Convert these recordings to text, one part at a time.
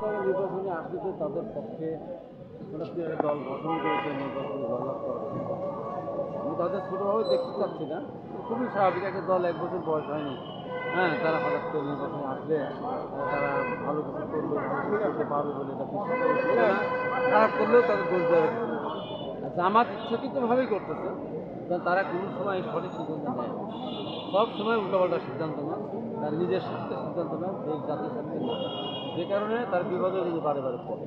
তারা নির্বাচনে তাদের পক্ষে দল গঠন করেছে, নির্বাচনে জয়লাভ করার আমি তাদের ছোটোভাবে দেখতে চাচ্ছি না খুবই স্বাভাবিক, একটা দল এক বছর বয়স হয়নি হ্যাঁ তারা হঠাৎ করে নির্বাচনে আসলে তারা ভালো কিছু করবে করতে পারবে বলে এটা খারাপ করলেও তাদের দোষ দেওয়া। জামাত ইচ্ছাকৃতভাবেই করতেছে তারা কোনো সময় সঠিক সিদ্ধান্ত নেয়। সব সময় উল্টোপাল্টা সিদ্ধান্ত নেয়। তার নিজের স্বার্থে সিদ্ধান্ত নেয় দেশ জাতির স্বার্থে যে কারণে তার বিপদে কিন্তু বারে বারে পড়ে।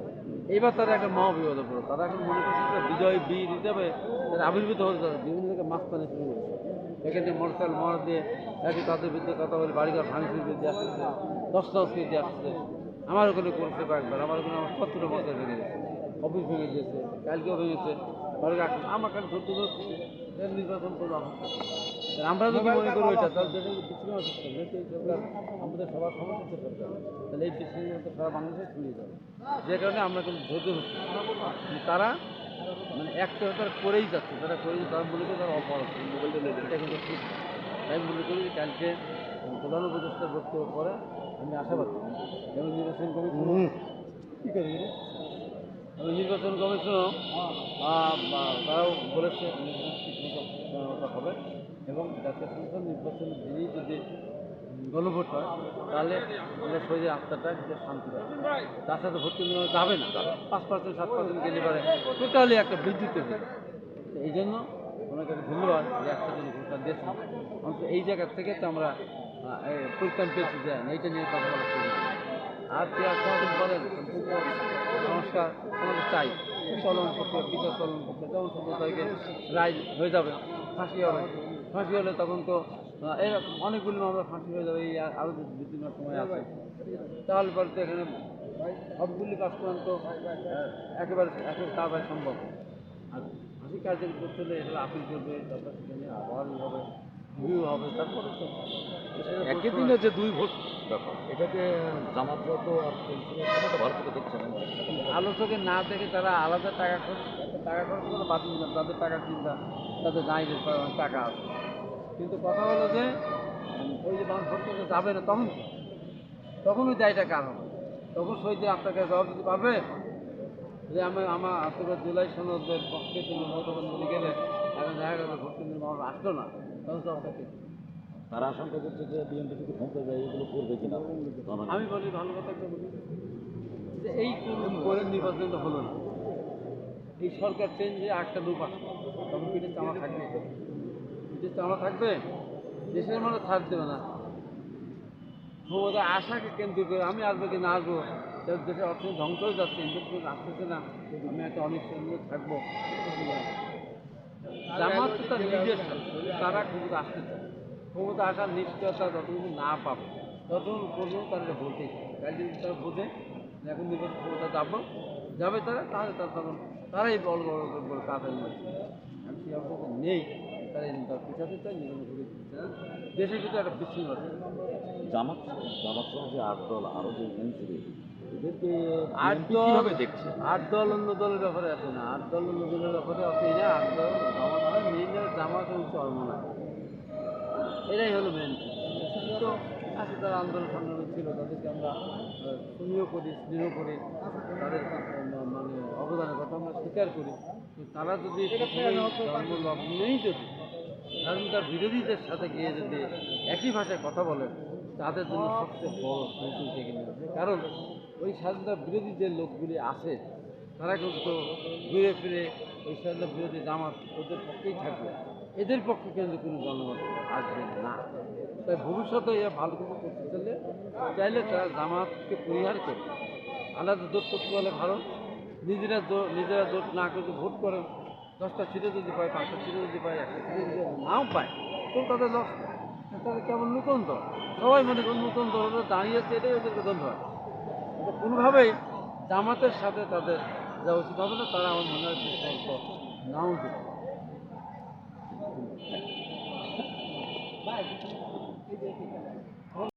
এইবার তারা একটা মহা বিপদে পড়ে। তারা এখন মনে করছে যে বিজয় বীর হিসাবে তারা আবির্ভূত হতে চায় বিভিন্ন জায়গায় মাস্তানি শুরু করেছে এখানে মোটরসাইকেল মর দিয়ে একই তাদের বিরুদ্ধে কথা বলে বাড়িঘর ভাঙচুর দিয়ে আসছে দশ দশ কেজি আসছে আমার ওখানে করছে কয়েকবার, আমার ওখানে আমার সত্তর বছর ভেঙে গেছে। অফিস ভেঙে দিয়েছে, কালকেও ভেঙেছে। আমার কাছে এর নির্বাচন করব আমার। আমরা যদি মনে করি তাহলে বিচ্ছিন্ন সরকার আমাদের সবার সমর্থিত সরকার। তাহলে এই বিচ্ছিন্ন সারা বাংলাদেশে ছড়িয়ে যাবে। যে কারণে আমরা কিন্তু ধৈর্য হচ্ছি তারা মানে একটা তারা করেই যাচ্ছে। তারা করেই তারা মনে করে তারা অপরাধ। মোবাইলটা লেগে এটা কিন্তু ঠিক। তাই মনে করি কালকে প্রধান উপদেষ্টা বক্তব্য পরে আমি আশাবাদী। এবং নির্বাচন কমিশন কী করি নির্বাচন কমিশনও তারাও বলেছে হবে এবং জাতীয় সংসদ নির্বাচনের দিনই যদি গণভোট হয়, তাহলে আমাদের শরীরের আত্মাটা কিছু শান্তি পাবে। তার সাথে ভোট কিন্তু যাবে না। পাঁচ পার্সেন্ট, সাত পার্সেন্ট গেলে পারে। টোটালি একটা বিদ্যুৎ এই জন্য ওনাকে ধন্যবাদ যে দিন ভোটটা দিয়েছেন। অন্তত এই জায়গার থেকে তো আমরা পরিত্রাণ পেয়েছি যে এইটা নিয়ে কথা বলা আর কি আর সম্পূর্ণ সংস্কার আমাদের চাই। চলন প্রক্রিয়া, বিচার চলন প্রক্রিয়া যেমন তারিখে রায় হয়ে যাবে। ফাঁসি হবে। ফাঁসি হলে তখন তো এরকম অনেকগুলি মামলা ফাঁসি হয়ে যাবে, এই আরও দু তিন সময় আছে। তাহলে পরে তো এখানে সবগুলি কাজ করেন তো একেবারে একেবারে তাড়াতাড়ি সম্ভব। আর ফাঁসি কার্যকর করতে হলে এটা আপিল করবে তারপর সেখানে আবার হবে। রিভিউ হবে তারপরে তো দেশের একই দিনে যে দুই ভোট ব্যাপার। এটাকে আর দেখছে না আলোচকে না দেখে তারা আলাদা টাকা খরচ টাকা খরচ করে বাতিল না তাদের টাকার চিন্তা তাদের নাই যে টাকা আছে। কিন্তু কথা হলো যে ওই যে ভোট করতে যাবে না তখন তখন ওই দায়টা কার হবে? তখন শহীদের আপনাকে জবাব দিতে পারবে? যে আমি আমার আপনার জুলাই সনদের পক্ষে তুমি মতবাদ বলে গেলে এখন দেখা গেল ভোট কেন্দ্রের মানুষ আসলো না। তারা আশঙ্কা করছে যে বিএনপি যদি ক্ষমতা যায় এগুলো করবে কিনা। আমি বলি ভালো কথা একটা বলি। যে এই কোন করে নির্বাচন তো হলো না। এই সরকার চেঞ্জ হয়ে একটা লোক আসলো। তখন পিঠে চামা থাকবে। পিঠে চামা থাকবে দেশের মানুষ ছাড় দেবে না। ক্ষমতা আশাকে কেন্দ্র করে আমি আসব কি না আসব দেশের অর্থনীতি ধ্বংস হয়ে যাচ্ছে আসতেছে না। আমি একটা অনেক সময় থাকব। জামাত তার নিজের স্বার্থ, তারা ক্ষমতা আসতে চায়। ক্ষমতা আসার নিশ্চয়তা যতটুকু না পাবে ততক্ষণ পর্যন্ত তারা বলতেই থাকে তাই যদি তারা বোঝে এখন নির্বাচন ক্ষমতা যাব যাবে তারা তাহলে তারা তখন তারাই বড় বড় করে বলে আমি সেই নেই তারা তার পিছাতে চায় নির্বাচন করে চায়। দেশের ভিতরে একটা বিশৃঙ্খলা। জামাত জামাত সহ যে আট দল আরও যে এনসিপি এদেরকে আট দল দেখছে? আট দল অন্য দলের ব্যাপারে আছে না আট দল অন্য দলের ব্যাপারে আছে না আট দল জামাত হয় মেন জামাত এবং চরমনা এটাই হলো মেন তো আছে তারা আন্দোলন সংগ্রামী ছিল তাদেরকে আমরা আহ, করি স্নেহ করি তাদের মানে অবদানের কথা আমরা স্বীকার করি। তারা যদি ধর্ম লগ্নেই যদি স্বাধীনতার বিরোধীদের সাথে গিয়ে যদি একই ভাষায় কথা বলে তাদের জন্য সবচেয়ে বড় কৌশল থেকে নিয়েছে কারণ ওই স্বাধীনতা বিরোধী যে লোকগুলি আছে, তারা কিন্তু ঘুরে ফিরে ওই স্বাধীনতা বিরোধী জামাত ওদের পক্ষেই থাকবে। এদের পক্ষে কিন্তু কোনো জনমত আসবে না। তাই ভবিষ্যতে এরা ভালো কিছু করতে চাইলে চাইলে তারা জামাতকে পরিহার করবে আলাদা জোট করতে পারলে ভালো। নিজেরা নিজেরা জোট না করে ভোট করেন। দশটা সিটে যদি পায়, পাঁচটা সিটে যদি পায়, একটা সিটে যদি নাও পায়, তো তাদের লস। তাদের কেমন নতুন দল সবাই মনে করেন নতুন দল দাঁড়িয়েছে এটাই ওদেরকে ধন্যবাদ কোনোভাবেই জামাতের সাথে তাদের যা উচিত হবে না, তারা আমার মনে হয় বিকল্প নাও দিতে পারে।